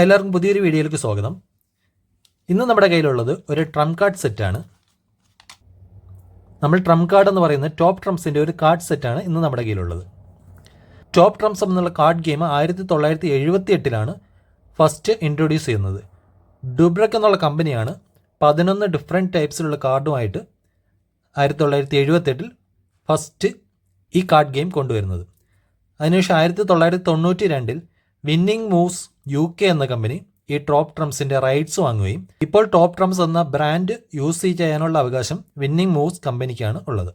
എല്ലാവർക്കും പുതിയൊരു വീഡിയോയിലേക്ക് സ്വാഗതം. ഇന്ന് നമ്മുടെ കയ്യിലുള്ളത് ഒരു ട്രം കാർഡ് സെറ്റാണ് നമ്മൾ ട്രം കാർഡ് എന്ന് പറയുന്ന ടോപ്പ് ട്രംസിന്റെ ഒരു കാർഡ് സെറ്റാണ് ഇന്ന് നമ്മുടെ കയ്യിലുള്ളത്. ടോപ്പ് ട്രംസ് എന്നുള്ള കാർഡ് ഗെയിം ആയിരത്തി തൊള്ളായിരത്തി എഴുപത്തി എട്ടിലാണ് ഫസ്റ്റ് ഇൻട്രൊഡ്യൂസ് ചെയ്യുന്നത്. ഡുബ്രക് എന്നുള്ള കമ്പനിയാണ് പതിനൊന്ന് ഡിഫറെന്റ് ടൈപ്സിലുള്ള കാർഡുമായിട്ട് ആയിരത്തി തൊള്ളായിരത്തി എഴുപത്തെട്ടിൽ ഫസ്റ്റ് ഈ കാർഡ് ഗെയിം കൊണ്ടുവരുന്നത്. അതിനുശേഷം ആയിരത്തി തൊള്ളായിരത്തി തൊണ്ണൂറ്റി രണ്ടിൽ വിന്നിംഗ് മൂവ്സ് യു കെ എന്ന കമ്പനി ഈ ടോപ്പ് ട്രംസിന്റെ റൈറ്റ്സ് വാങ്ങുകയും ഇപ്പോൾ ടോപ്പ് ട്രംസ് എന്ന ബ്രാൻഡ് യൂസ് ചെയ്യാനുള്ള അവകാശം വിന്നിംഗ് മൂവ്സ് കമ്പനിക്കാണ് ഉള്ളത്.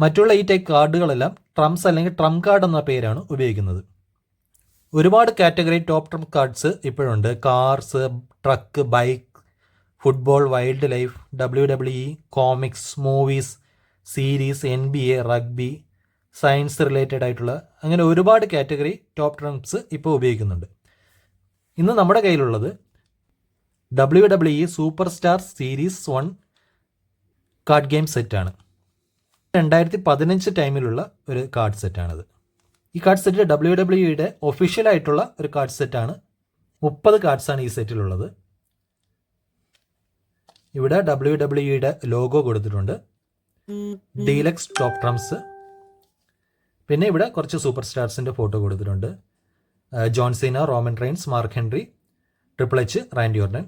മറ്റുള്ള ഈ ടൈപ്പ് കാർഡുകളെല്ലാം ട്രംസ് അല്ലെങ്കിൽ ട്രം കാർഡ് എന്ന പേരാണ് ഉപയോഗിക്കുന്നത്. ഒരുപാട് category top trump cards ഇപ്പോഴുണ്ട്. Cars truck bike football wildlife W W E comics movies series N B A rugby science related ആയിട്ടുള്ള അങ്ങനെ ഒരുപാട് കാറ്റഗറി ടോപ്പ് ട്രംപ്സ് ഇപ്പോൾ ഉപയോഗിക്കുന്നുണ്ട്. ഇന്ന് നമ്മുടെ കയ്യിലുള്ളത് W W E superstar series one card game സെറ്റാണ് രണ്ടായിരത്തി പതിനഞ്ച് ടൈമിലുള്ള ഒരു കാർഡ് സെറ്റാണിത് ഈ കാർഡ് സെറ്റ് ഡബ്ല്യു ഡബ്ല്യു ഇയുടെ ഒഫീഷ്യൽ ആയിട്ടുള്ള ഒരു കാർഡ് സെറ്റാണ് മുപ്പത് കാർഡ്സാണ് ഈ സെറ്റിലുള്ളത് ഇവിടെ ഡബ്ല്യു ഡബ്ല്യു ഇയുടെ ലോഗോ കൊടുത്തിട്ടുണ്ട്. ഡീലക്സ് ടോപ്പ് ട്രംസ് പിന്നെ ഇവിടെ കുറച്ച് സൂപ്പർ സ്റ്റാർസിന്റെ ഫോട്ടോ കൊടുത്തിട്ടുണ്ട് John Cena Roman Reigns Mark Henry triple H Randy Orton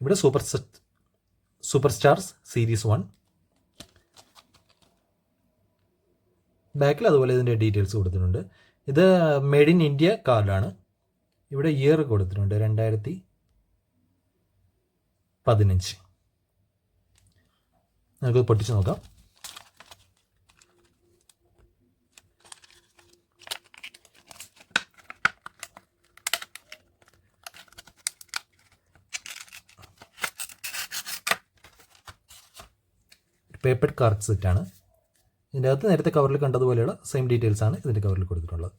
ഇവിടെ super super stars series one ബാക്കിൽ അതുപോലെ ഇതിന്റെ ഡീറ്റെയിൽസ് കൊടുത്തിട്ടുണ്ട്. ഇത് മെയ്ഡ് ഇൻ ഇന്ത്യ കാർഡാണ്. ഇവിടെ ഇയർ കൊടുത്തിട്ടുണ്ട് രണ്ടായിരത്തി പതിനഞ്ച്. നമുക്ക് പൊട്ടിച്ച് നോക്കാം. പേപ്പർ കാർഡ് സെറ്റാണ്. ഇതിന്റെ അകത്ത് നേരത്തെ കവറിൽ കണ്ടതുപോലെയുള്ള സെയിം ഡീറ്റെയിൽസ് ആണ് ഇതിന്റെ കവറിൽ കൊടുത്തിട്ടുള്ളത്.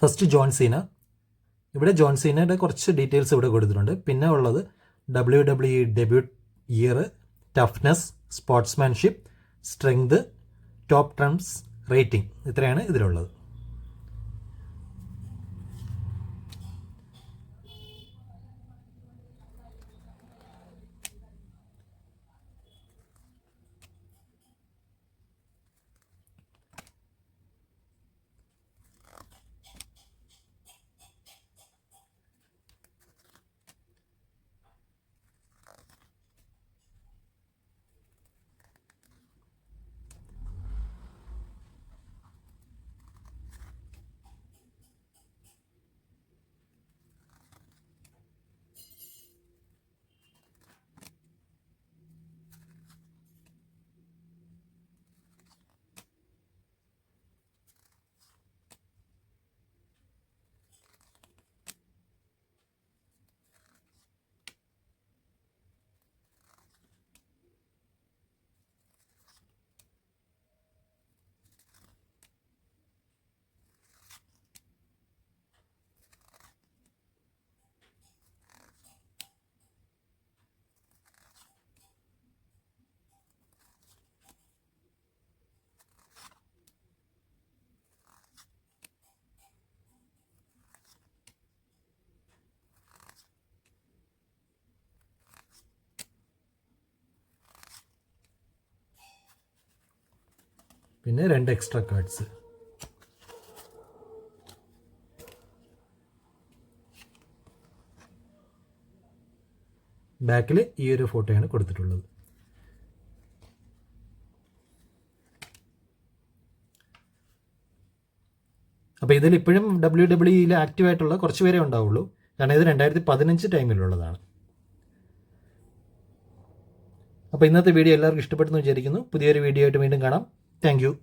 ഫസ്റ്റ് ജോൺ സീന ഇവിടെ ജോൺ സീനയുടെ കുറച്ച് ഡീറ്റെയിൽസ് ഇവിടെ കൊടുത്തിട്ടുണ്ട്. പിന്നെ ഉള്ളത് W W debut year toughness sportsmanship strength top trumps rating ഇത്രയാണ് ഇതിലുള്ളത്. പിന്നെ രണ്ട് എക്സ്ട്രാ കാർഡ്സ് ബാക്കിൽ ഈ ഒരു ഫോട്ടോയാണ് കൊടുത്തിട്ടുള്ളത്. അപ്പോൾ ഇതിൽ ഇപ്പോഴും ഡബ്ല്യു ഡബ്ല്യുയിൽ ആക്റ്റീവ് ആയിട്ടുള്ള കുറച്ച് പേരെ ഉണ്ടാവുള്ളൂ. കാരണം ഇത് രണ്ടായിരത്തി പതിനഞ്ച് ടൈമിലുള്ളതാണ് അപ്പോൾ ഇന്നത്തെ വീഡിയോ എല്ലാവർക്കും ഇഷ്ടപ്പെട്ടെന്ന് വിചാരിക്കുന്നു. പുതിയൊരു വീഡിയോ ആയിട്ട് വീണ്ടും കാണാം. Thank you.